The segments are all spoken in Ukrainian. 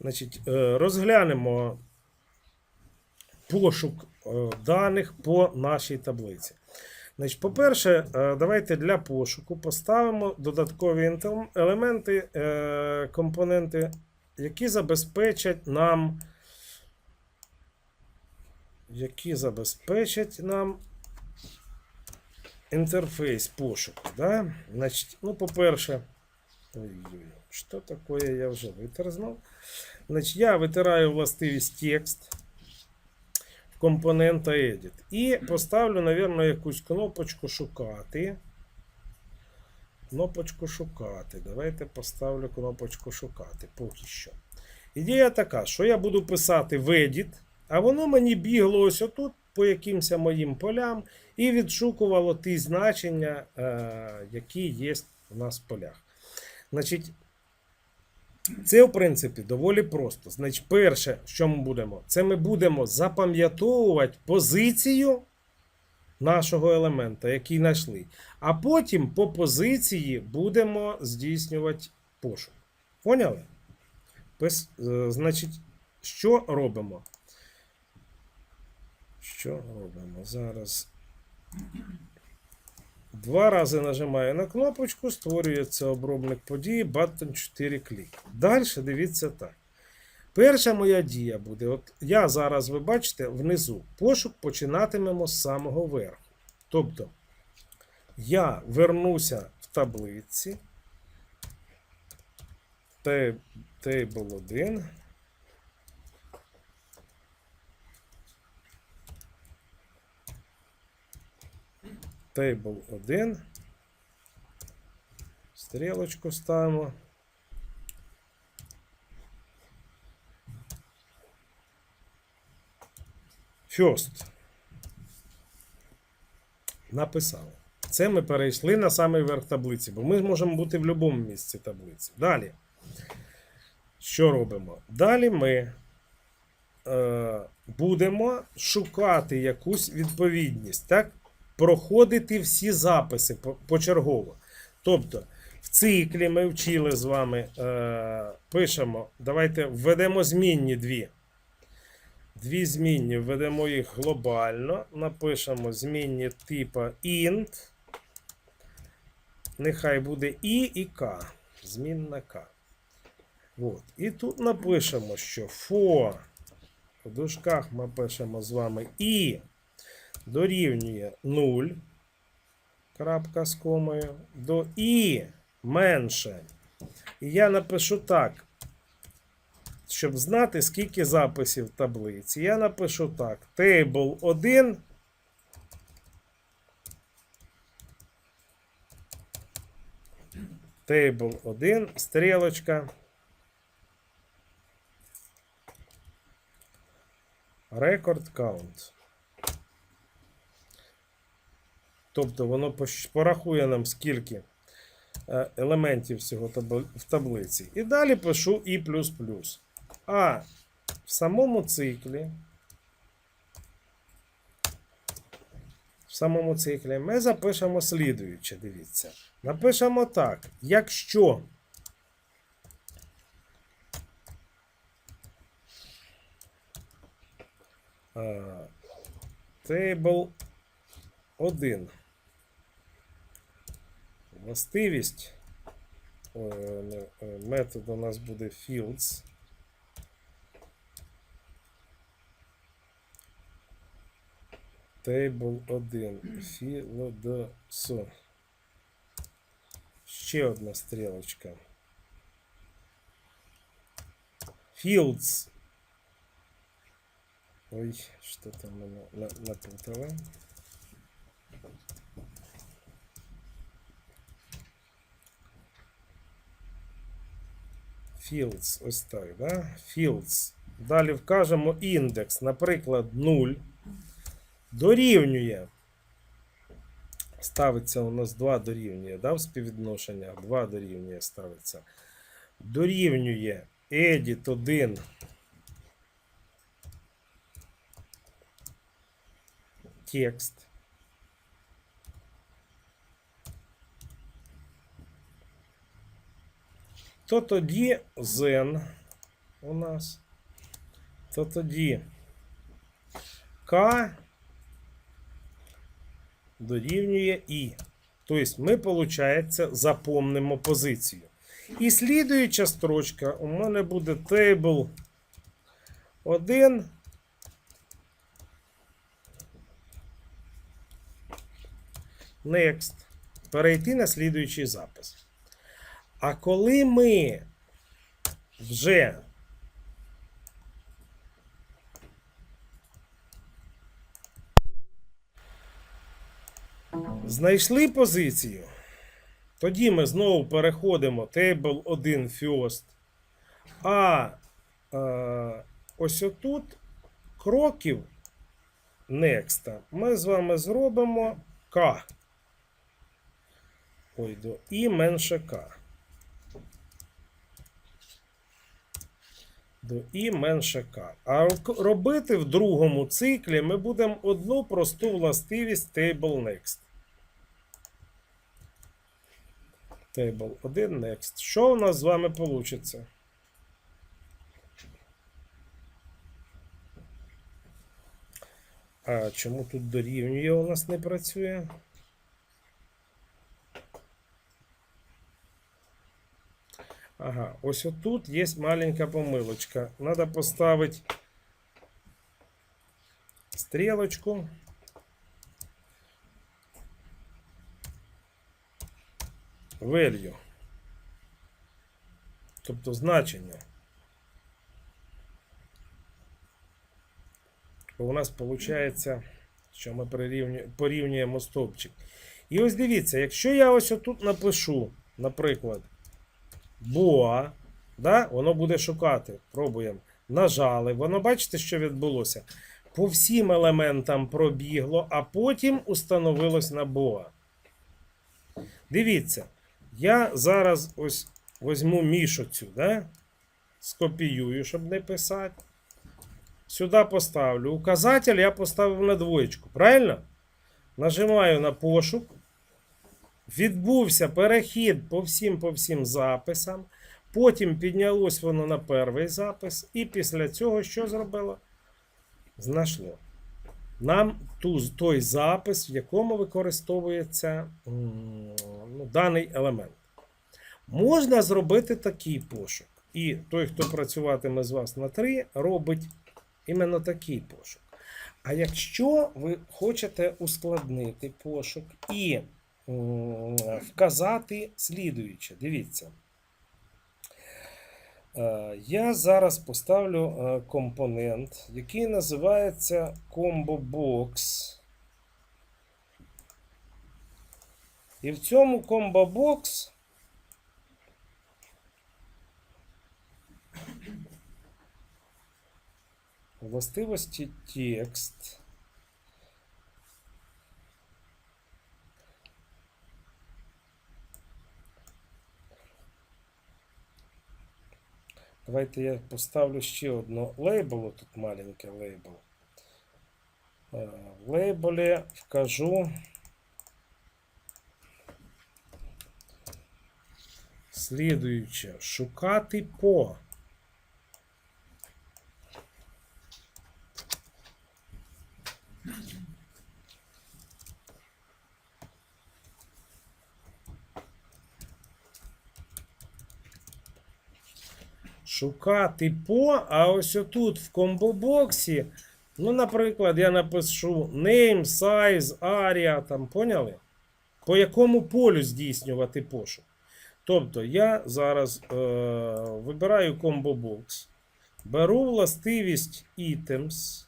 Значить, е, розглянемо пошук е, даних по нашій таблиці. Значить, по-перше, е, давайте для пошуку поставимо додаткові елементи, компоненти, які забезпечать нам. Які забезпечать нам інтерфейс пошуку. Да? Значить, ну, по-перше, ой-ой, що таке я вже витерзнув. Значить, я витираю властивість текст компонента Edit. І поставлю, напевно, якусь кнопочку шукати. Кнопочку шукати. Давайте поставлю кнопочку шукати поки що. Ідея така, що я буду писати в Edit, а воно мені бігло ось отут по якимось моїм полям і відшукувало ті значення, е, які є у нас в полях. Значить, це, в принципі, доволі просто. Значить, перше, що ми будемо, це ми будемо запам'ятовувати позицію нашого елемента, який знайшли. А потім по позиції будемо здійснювати пошук. Поняли? Е, Значить, що робимо? Що робимо? Зараз. Два рази нажимаю на кнопочку, створюється обробник події, баттон 4 клік. Далі дивіться так. Перша моя дія буде. От я зараз, ви бачите, внизу пошук починатимемо з самого верху. Тобто, я вернуся в таблиці. Та- Table 1. Table 1. Стрілочку ставимо. First. Написали. Це ми перейшли на самий верх таблиці, бо ми можемо бути в будь-якому місці таблиці. Далі. Що робимо? Далі ми е, будемо шукати якусь відповідність. Так? Проходити всі записи почергово. Тобто, в циклі ми вчили з вами, е, пишемо, давайте введемо змінні дві. Дві змінні, введемо їх глобально. Напишемо змінні типа int. Нехай буде і і k. Змінна k. От. І тут напишемо, що for в дужках ми пишемо з вами і дорівнює 0. Крапка з комою. До і менше. І я напишу так. Щоб знати, скільки записів в таблиці. Я напишу так: table 1. Table 1, стрілочка. Record count. Тобто воно порахує нам скільки е, елементів всього в таблиці. І далі пишу і. А в самому циклі. В самому циклі ми запишемо слідуюче, дивіться. Напишемо так. Якщо е, table 1 властивість е, е, метод у нас буде fields. Table 1. Fields. Ще одна стрілочка. Fields. Ой, що там мене на- Fields, ось так, да? Fields. Далі вкажемо індекс, наприклад, 0. Дорівнює. Ставиться у нас 2 дорівнює, да, в співвідношеннях. 2 дорівнює ставиться. Дорівнює edit 1. Текст. То тоді Zen у нас, то тоді К дорівнює І. Тобто ми, виходить, запомнимо позицію. І слідуюча строчка у мене буде table 1. Next. Перейти на слідуючий запис. А коли ми вже знайшли позицію, тоді ми знову переходимо Table 1 First. А е, ось отут кроків Next ми з вами зробимо К. Ой, до І менше К. До І менше К. А робити в другому циклі ми будемо одну просту властивість Table Next. Table 1 Next. Що у нас з вами вийде? А чому тут дорівнює у нас не працює? Ага, ось отут є маленька помилочка. Надо поставити стрілочку. Value. Тобто значення. Бо у нас виходить, що ми порівнюємо стовпчик. І ось дивіться, якщо я ось отут напишу, наприклад, Боа, да, воно буде шукати. Пробуємо. Нажали. Воно бачите, що відбулося? По всім елементам пробігло, а потім установилось на Боа. Дивіться, я зараз ось візьму мішу цю, да? скопіюю, щоб не писати. Сюди поставлю. Указатель я поставив на двоєчку, правильно? Нажимаю на пошук. Відбувся перехід по всім по всім записам. Потім піднялось воно на перший запис. І після цього що зробило? Знайшло. Нам ту, той запис, в якому використовується ну, даний елемент. Можна зробити такий пошук. І той, хто працюватиме з вас на 3, робить іменно такий пошук. А якщо ви хочете ускладнити пошук і вказати слідуюче, дивіться. Е, Я зараз поставлю е, компонент, який називається Combo Box. І в цьому Combo Box властивості текст. Давайте я поставлю ще одну лейблу, Тут маленький лейбл. Е, В лейблі вкажу слідуюче. Шукати по. Шукати по, а ось отут в комбобоксі, ну, наприклад, я напишу name, size, area, там, поняли? По якому полю здійснювати пошук. Тобто я зараз е, вибираю комбобокс, беру властивість items.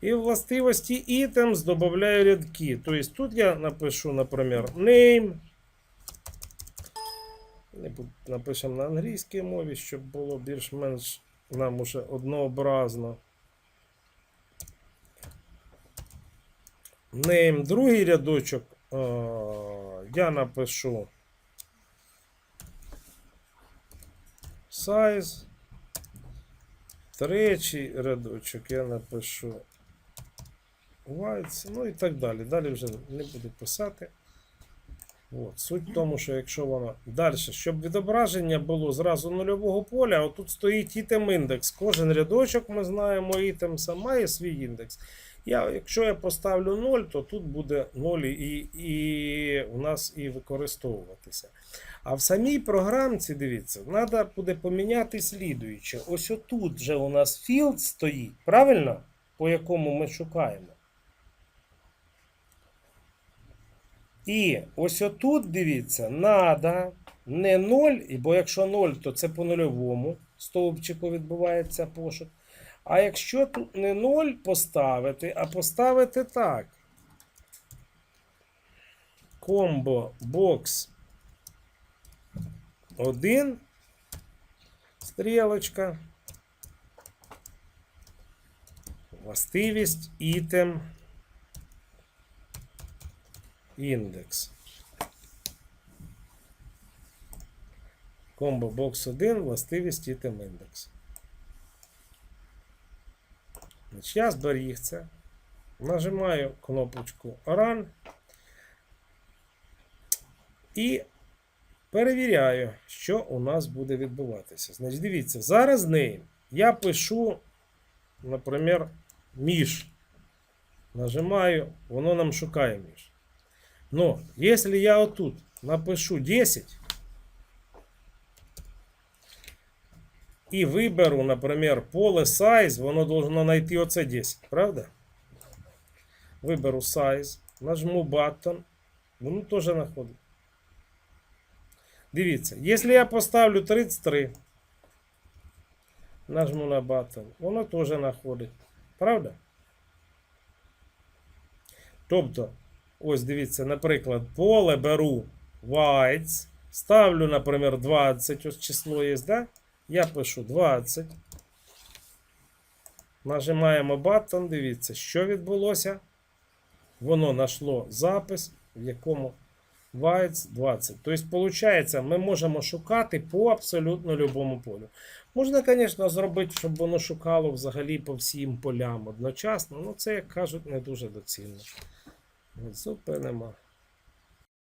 І в властивості items додаю рядки. Тобто тут я напишу, наприклад, name. Напишемо на англійській мові, щоб було більш-менш нам уже однообразно. Name, другий рядочок я напишу size. Третій рядочок я напишу whites, ну і так далі. Далі вже не буду писати. От. Суть в тому, що якщо воно далі, щоб відображення було зразу нульового поля, отут стоїть ітем індекс. Кожен рядочок, ми знаємо, ітем має свій індекс. Я, якщо я поставлю 0, то тут буде 0 і, і у нас і використовуватися. А в самій програмці, дивіться, треба буде поміняти слідуюче. Ось отут же у нас field стоїть, правильно? По якому ми шукаємо. І ось отут, дивіться, надо не 0, бо якщо 0, то це по нульовому стовпчику відбувається пошук. А якщо тут не 0 поставити, а поставити так. Комбо бокс 1. Стрілочка. Властивість, ітем. Індекс. Комбо бокс 1, властивість ітем індекс. Я зберіг це. Нажимаю кнопочку Run. І перевіряю, що у нас буде відбуватися. Значить, дивіться, зараз name я пишу, наприклад, між. Нажимаю, воно нам шукає між. Но если я вот тут напишу 10 і виберу, наприклад, поле size, воно должно знайти оце 10, правда? Виберу size, нажму button, воно теж знаходить. Дивіться, якщо я поставлю 33, нажму на button, воно теж знаходить. Правда? Тобто, ось дивіться, наприклад, поле беру whites, ставлю, наприклад, 20, ось число є, да? Я пишу 20. Нажимаємо button, дивіться, що відбулося. Воно знайшло запис, в якому whites 20. Тобто, виходить, ми можемо шукати по абсолютно любому полю. Можна, звісно, зробити, щоб воно шукало взагалі по всім полям одночасно, але це, як кажуть, не дуже доцільно. Зупинимо.